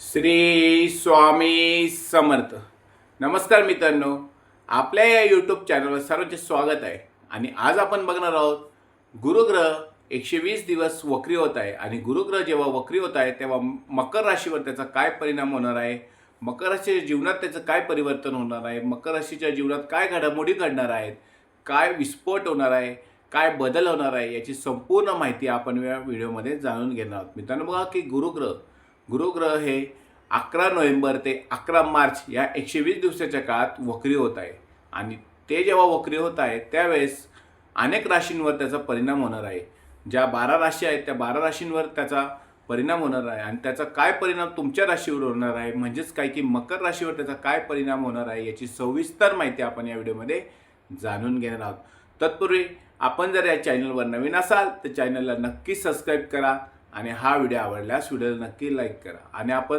श्री स्वामी समर्थ. नमस्कार मित्रांनो. आपल्या या यूट्यूब चॅनलवर सर्वांचे स्वागत आहे. आणि आज आपण बघणार आहोत गुरुग्रह एकशे वीस दिवस वक्री होत आहे. आणि गुरुग्रह जेव्हा वक्री होत आहे तेव्हा मकर राशीवर त्याचा काय परिणाम होणार आहे? मकर राशीच्या जीवनात त्याचं काय परिवर्तन होणार आहे? मकर राशीच्या जीवनात काय घडामोडी घडणार आहेत? काय विस्फोट होणार आहे? काय बदल होणार आहे? याची संपूर्ण माहिती आपण या व्हिडिओमध्ये जाणून घेणार आहोत. मित्रांनो बघा की गुरुग्रह गुरुग्रह हे अकरा नोव्हेंबर ते अकरा मार्च या एकशे वीस दिवसाच्या काळात वक्री होत आहे. आणि ते जेव्हा वक्री होत आहे त्यावेळेस अनेक राशींवर त्याचा परिणाम होणार आहे. ज्या बारा राशी आहेत त्या बारा राशींवर त्याचा परिणाम होणार आहे. आणि त्याचा काय परिणाम तुमच्या राशीवर होणार आहे म्हणजेच काय की मकर राशीवर त्याचा काय परिणाम होणार आहे याची सविस्तर माहिती आपण या व्हिडिओमध्ये जाणून घेणार आहोत. तत्पूर्वी आपण जर या चॅनलवर नवीन असाल तर चॅनलला नक्की सबस्क्राईब करा. आणि हा व्हिडिओ आवडल्यास व्हिडिओला नक्की लाईक करा. आणि आपण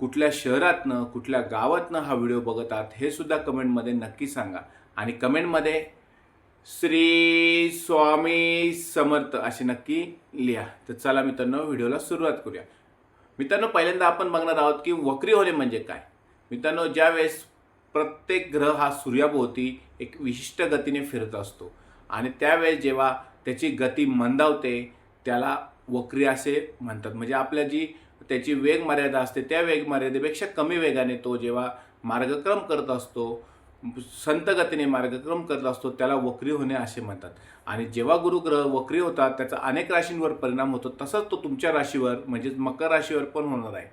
कुठल्या शहरातनं कुठल्या गावातनं हा व्हिडिओ बघत आहात हे सुद्धा कमेंटमध्ये नक्की सांगा. आणि कमेंटमध्ये श्री स्वामी समर्थ असे नक्की लिहा. तर चला मित्रांनो व्हिडिओला सुरुवात करूया. मित्रांनो पहिल्यांदा आपण बघणार आहोत की वक्री होणे म्हणजे काय? मित्रांनो ज्यावेळेस प्रत्येक ग्रह हा सूर्याभोवती एक विशिष्ट गतीने फिरत असतो. आणि त्यावेळेस जेव्हा त्याची गती मंदावते त्याला वक्री असे म्हणतात. म्हणजे आपल्या जी त्याची वेग मर्यादा असते त्या वेग मर्यादेपेक्षा कमी वेगाने तो जेव्हा मार्गक्रम करत असतो संत गतीने मार्गक्रम करत असतो त्याला वक्री होणे असे म्हणतात. आणि जेव्हा गुरुग्रह वक्री होतात त्याचा अनेक राशींवर परिणाम होतो तसंच तो तुमच्या राशीवर म्हणजेच मकर राशीवर पण होणार आहे.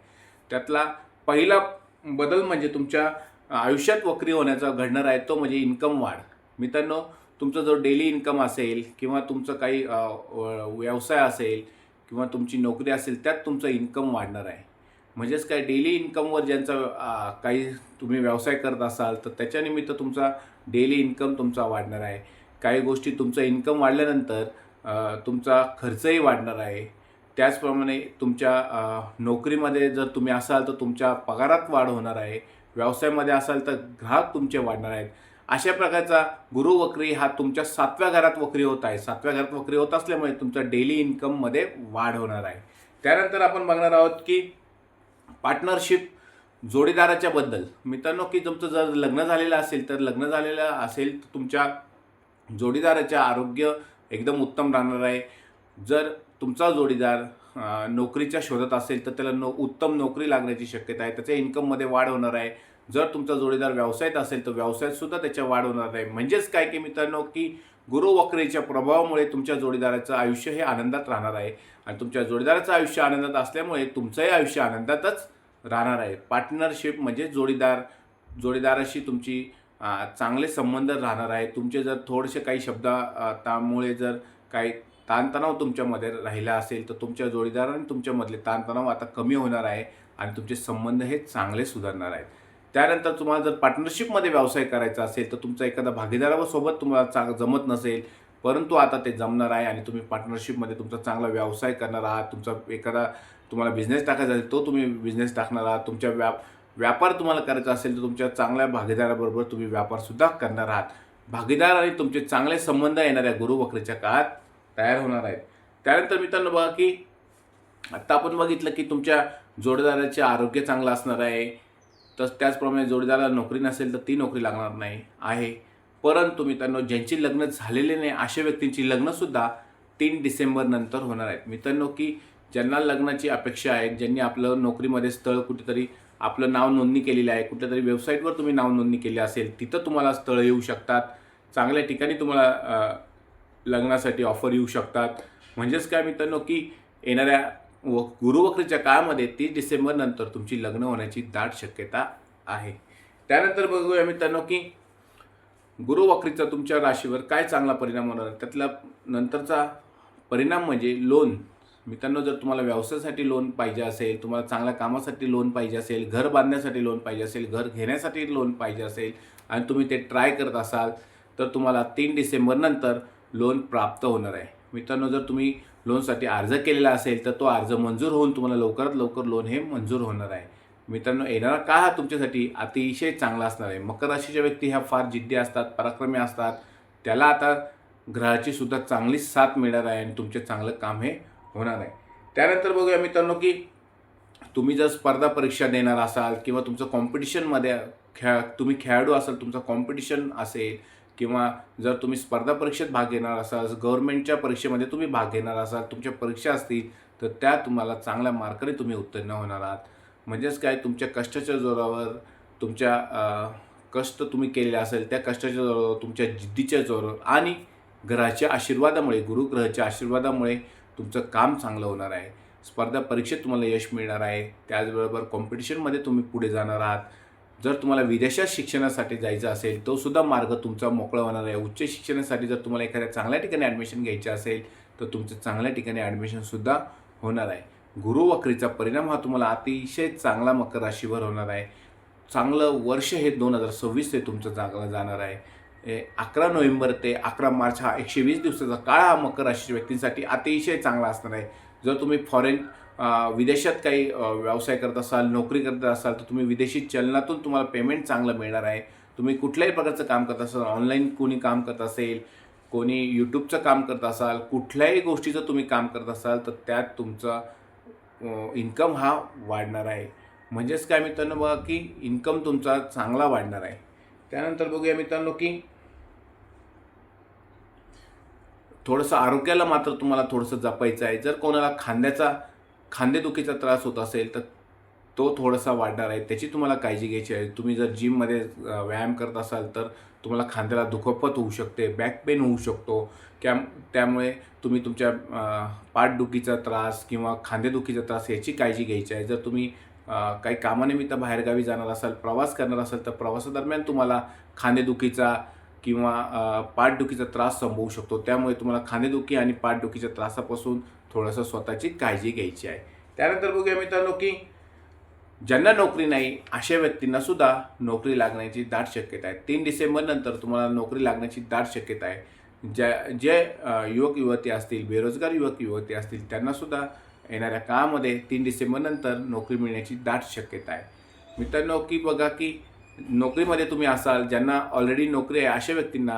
त्यातला पहिला बदल म्हणजे तुमच्या आयुष्यात वक्री होण्याचा घडणार आहे तो म्हणजे इन्कम वाढ. मित्रांनो तुमचा जो डेली इन्कम असेल किंवा तुमचं काही व्यवसाय असेल किंवा तुमची नोकरी असेल त्यात तुमचं इन्कम वाढणार आहे. म्हणजेच काय डेली इन्कमवर ज्यांचा काही तुम्ही व्यवसाय करत असाल तर त्याच्यानिमित्त तुमचा डेली इन्कम तुमचा वाढणार आहे. काही गोष्टी तुमचं इन्कम वाढल्यानंतर तुमचा खर्चही वाढणार आहे. त्याचप्रमाणे तुमच्या नोकरीमध्ये जर तुम्ही असाल तर तुमच्या पगारात वाढ होणार आहे. व्यवसायामध्ये असाल तर ग्राहक तुमचे वाढणार आहेत. अशा प्रकारचा गुरु वक्री हा तुमच्या सातव्या घरात वक्री होत आहे. सातव्या घरात वक्री होत असल्यामुळे तुमच्या डेली इन्कममध्ये वाढ होणार आहे. त्यानंतर आपण बघणार आहोत की पार्टनरशिप जोडीदाराच्या बद्दल. मित्रांनो की तुमचं जर लग्न झालेलं असेल तर लग्न झालेलं असेल तर तुमच्या जोडीदाराचे आरोग्य एकदम उत्तम राहणार आहे. जर तुमचा जोडीदार नोकरीच्या शोधात असेल तर त्याला नो उत्तम नोकरी लागण्याची शक्यता आहे. त्याच्या इन्कममध्ये वाढ होणार आहे. जर तुमचा जोडीदार व्यवसायात असेल तर व्यवसायात सुद्धा त्याच्या वाढ होणार आहे म्हणजेच काय की मित्रांनो की गुरु वक्रेच्या प्रभावामुळे तुमच्या जोडीदाराचं आयुष्य हे आनंदात राहणार आहे. आणि तुमच्या जोडीदाराचं आयुष्य आनंदात असल्यामुळे तुमचंही आयुष्य आनंदातच राहणार आहे. पार्टनरशिप म्हणजे जोडीदार जोडीदाराशी तुमची चांगले संबंध राहणार आहे. तुमचे जर थोडेसे काही शब्द त्यामुळे जर काही ताणतणाव तुमच्यामध्ये राहिला असेल तर तुमच्या जोडीदार आणि तुमच्यामधले ताणतणाव आता कमी होणार आहे आणि तुमचे संबंध हे चांगले सुधारणार आहेत. त्यानंतर तुम्हाला जर पार्टनरशिपमध्ये व्यवसाय करायचा असेल तर तुमचा एखादा भागीदारासोबत तुम्हाला चांग जमत नसेल परंतु आता ते जमणार आहे आणि तुम्ही पार्टनरशिपमध्ये तुमचा चांगला व्यवसाय करणार आहात तुमचा एखादा तुम्हाला बिझनेस टाकायचा असेल तो तुम्ही बिझनेस टाकणार आहात तुमच्या व्या व्यापार तुम्हाला करायचा असेल तर तुमच्या चांगल्या भागीदाराबरोबर तुम्ही व्यापारसुद्धा करणार आहात. भागीदार आणि तुमचे चांगले संबंध येणाऱ्या गुरुवक्रीच्या काळात तयार होणार आहेत. त्यानंतर मित्रांनो बघा की आत्ता आपण बघितलं की तुमच्या जोडदाराचे आरोग्य चांगलं असणार आहे तर त्याचप्रमाणे जोडीदाराला नोकरी नसेल तर ती नोकरी लागणार नाही आहे. परंतु मित्रांनो ज्यांची लग्न झालेले नाही अशा व्यक्तींची लग्नसुद्धा तीन डिसेंबर नंतर होणार आहेत. मित्रांनो की ज्यांना लग्नाची अपेक्षा आहे ज्यांनी आपलं नोकरीमध्ये स्थळ कुठेतरी आपलं नाव नोंदणी केलेली आहे कुठल्यातरी वेबसाईटवर तुम्ही नाव नोंदणी केली असेल तिथं तुम्हाला स्थळ येऊ शकतात. चांगल्या ठिकाणी तुम्हाला लग्नासाठी ऑफर येऊ शकतात. म्हणजेच काय मित्रांनो की येणाऱ्या व गुरुवक्रीच्या काळामध्ये तीस डिसेंबर नंतर तुमची लग्न होण्याची दाट शक्यता आहे. त्यानंतर बघूया मित्रांनो की गुरुवक्रीचा तुमच्या राशीवर काय चांगला परिणाम होणार आहे? त्यातला नंतरचा परिणाम म्हणजे लोन मित्रांनो जर तुम्हाला व्यवसायासाठी लोन पाहिजे असेल तुम्हाला चांगल्या कामासाठी लोन पाहिजे असेल घर बांधण्यासाठी लोन पाहिजे असेल घर घेण्यासाठी लोन पाहिजे असेल आणि तुम्ही ते ट्राय करत असाल तर तुम्हाला तीन डिसेंबरनंतर लोन प्राप्त होणार आहे. मित्रांनो जर तुम्ही लोनसाठी अर्ज केलेला असेल तर तो अर्ज मंजूर होऊन तुम्हाला लवकरात लवकर लोन हे मंजूर होणार आहे. मित्रांनो येणारा काळ हा तुमच्यासाठी अतिशय चांगला असणार आहे. मकर राशीच्या व्यक्ती ह्या फार जिद्दी असतात पराक्रमी असतात. त्याला आता ग्रहाची सुद्धा चांगली साथ मिळणार आहे आणि तुमचे चांगलं काम हे होणार आहे. त्यानंतर बघूया मित्रांनो की तुम्ही जर स्पर्धा परीक्षा देणार असाल किंवा तुमचं कॉम्पिटिशनमध्ये खेळ तुम्ही खेळाडू असाल तुमचं कॉम्पिटिशन असेल किंवा जर तुम्ही स्पर्धा परीक्षेत भाग घेणार असाल गव्हर्नमेंटच्या परीक्षेमध्ये तुम्ही भाग घेणार असाल तुमच्या परीक्षा असतील तर त्या तुम्हाला चांगल्या मार्काने तुम्ही उत्तीर्ण होणार आहात. म्हणजेच काय? तुमच्या कष्टाच्या जोरावर तुमच्या कष्ट तुम्ही केलेले असेल त्या कष्टाच्या जोरावर तुमच्या जिद्दीच्या जोरावर आणि ग्रहाच्या आशीर्वादामुळे गुरुग्रहाच्या आशीर्वादामुळे तुमचं काम चांगलं होणार आहे. स्पर्धा परीक्षेत तुम्हाला यश मिळणार आहे. त्याचबरोबर कॉम्पिटिशनमध्ये तुम्ही पुढे जाणार आहात. जर तुम्हाला विदेशात शिक्षणासाठी जायचं असेल तो सुद्धा मार्ग तुमचा मोकळा होणार आहे. उच्च शिक्षणासाठी जर तुम्हाला एखाद्या चांगल्या ठिकाणी ॲडमिशन घ्यायचं असेल तर तुमचं चांगल्या ठिकाणी ॲडमिशनसुद्धा होणार आहे. गुरुवक्रीचा परिणाम हा तुम्हाला अतिशय चांगला मकर राशीवर होणार आहे. चांगलं वर्ष हे दोन हजार सव्वीस ते तुमचं चांगलं जाणार आहे. अकरा नोव्हेंबर ते अकरा मार्च हा एकशे वीस दिवसाचा काळ हा मकर राशीच्या व्यक्तींसाठी अतिशय चांगला असणार आहे. जर तुम्ही फॉरेन विदेशात काही व्यवसाय करत असाल नोकरी करत असाल तर तुम्ही विदेशी चलनातून तुम्हाला पेमेंट चांगलं मिळणार आहे. तुम्ही कुठल्याही प्रकारचं काम करत असाल ऑनलाईन कोणी काम करत असेल कोणी यूट्यूबचं काम करत असाल कुठल्याही गोष्टीचं तुम्ही काम करत असाल तर त्यात तुमचा इन्कम हा वाढणार आहे. म्हणजेच काय मित्रांनो बघा की इन्कम तुमचा चांगला वाढणार आहे. त्यानंतर बघूया मित्रांनो की थोडंसं आरोग्याला मात्र तुम्हाला थोडंसं जपायचं आहे. जर कोणाला खांद्याचा खांदेदुखीचा त्रास होत असेल तर तो थोडासा वाढणार आहे. त्याची तुम्हाला काळजी घ्यायची आहे. तुम्ही जर जिममध्ये व्यायाम करत असाल तर तुम्हाला खांद्याला दुखापत होऊ शकते बॅक पेन होऊ शकतो. त्या त्यामुळे तुम्ही तुमच्या पाठदुखीचा त्रास किंवा खांदेदुखीचा त्रास याची काळजी घ्यायची आहे. जर तुम्ही काही कामानिमित्त बाहेरगावी जाणार असाल प्रवास करणार असाल तर प्रवासादरम्यान तुम्हाला खांदेदुखीचा किंवा पाठदुखीचा त्रास संभवू शकतो. त्यामुळे तुम्हाला खानेदुखी आणि पाठदुखीच्या त्रासापासून थोडंसं स्वतःची काळजी घ्यायची आहे. त्यानंतर बघूया मित्रांनो की ज्यांना नोकरी नाही अशा व्यक्तींना सुद्धा नोकरी लागण्याची दाट शक्यता आहे. तीन डिसेंबर नंतर तुम्हाला नोकरी लागण्याची दाट शक्यता आहे. ज्या जे युवक युवती असतील बेरोजगार युवक युवती असतील त्यांनासुद्धा येणाऱ्या काळामध्ये तीन डिसेंबर नंतर नोकरी मिळण्याची दाट शक्यता आहे. मित्रांनो की बघा की नोकरीमध्ये तुम्ही असाल ज्यांना ऑलरेडी नोकरी आहे अशा व्यक्तींना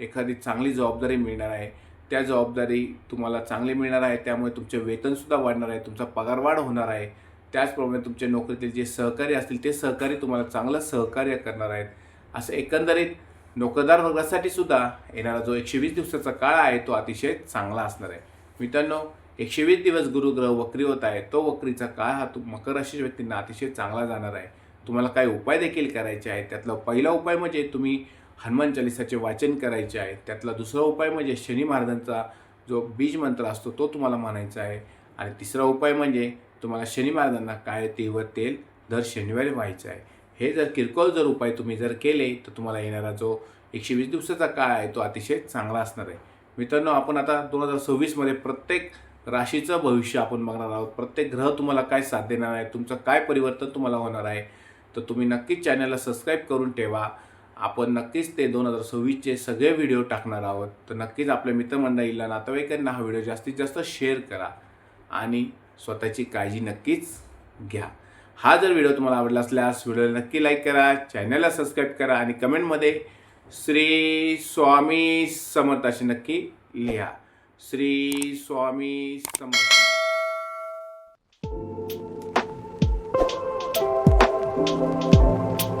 एखादी चांगली जबाबदारी मिळणार आहे. त्या जबाबदारी तुम्हाला चांगली मिळणार आहे त्यामुळे तुमचे वेतनसुद्धा वाढणार आहे तुमचा पगारवाढ होणार आहे. त्याचप्रमाणे तुमच्या नोकरीतील जे सहकारी असतील ते सहकारी तुम्हाला चांगलं सहकार्य करणार आहेत. असं एकंदरीत नोकरदार वर्गासाठी सुद्धा येणारा जो एकशे वीस दिवसाचा काळ आहे तो अतिशय चांगला असणार आहे. मित्रांनो एकशे वीस दिवस गुरुग्रह वक्री होत आहे. तो वक्रीचा काळ हा तू मकर राशी व्यक्तींना अतिशय चांगला जाणार आहे. तुम्हाला काय उपाय देखील करायचे आहेत. त्यातला पहिला उपाय म्हणजे तुम्ही हनुमान चालिसाचे वाचन करायचे आहे. त्यातला दुसरा उपाय म्हणजे शनी महाराजांचा जो बीज मंत्र असतो तो तुम्हाला म्हणायचा आहे. आणि तिसरा उपाय म्हणजे तुम्हाला शनी महाराजांना काय तेल तेल दर शनिवारी व्हायचं आहे. हे जर किरकोळ जर उपाय तुम्ही जर केले तर तुम्हाला येणारा जो एकशे वीस दिवसाचा काळ आहे तो अतिशय चांगला असणार आहे. मित्रांनो आपण आता दोन हजार सव्वीसमध्ये प्रत्येक राशीचं भविष्य आपण बघणार आहोत. प्रत्येक ग्रह तुम्हाला काय साथ देणार आहे तुमचं काय परिवर्तन तुम्हाला होणार आहे तर तुम्ही नक्कीच चॅनलला सबस्क्राईब करून ठेवा. आपण नक्कीच ते दोन हजार सव्वीसचे सगळे व्हिडिओ टाकणार आहोत. तर नक्कीच आपल्या मित्रमंडळीला नातेवाईकांना हा व्हिडिओ जास्तीत जास्त शेअर करा आणि स्वतःची काळजी नक्कीच घ्या. हा जर व्हिडिओ तुम्हाला आवडला असल्यास व्हिडिओला नक्की लाईक करा चॅनलला सबस्क्राईब करा आणि कमेंटमध्ये श्री स्वामी समर्थ असे नक्की लिहा. श्री स्वामी समर्थ. Thank you.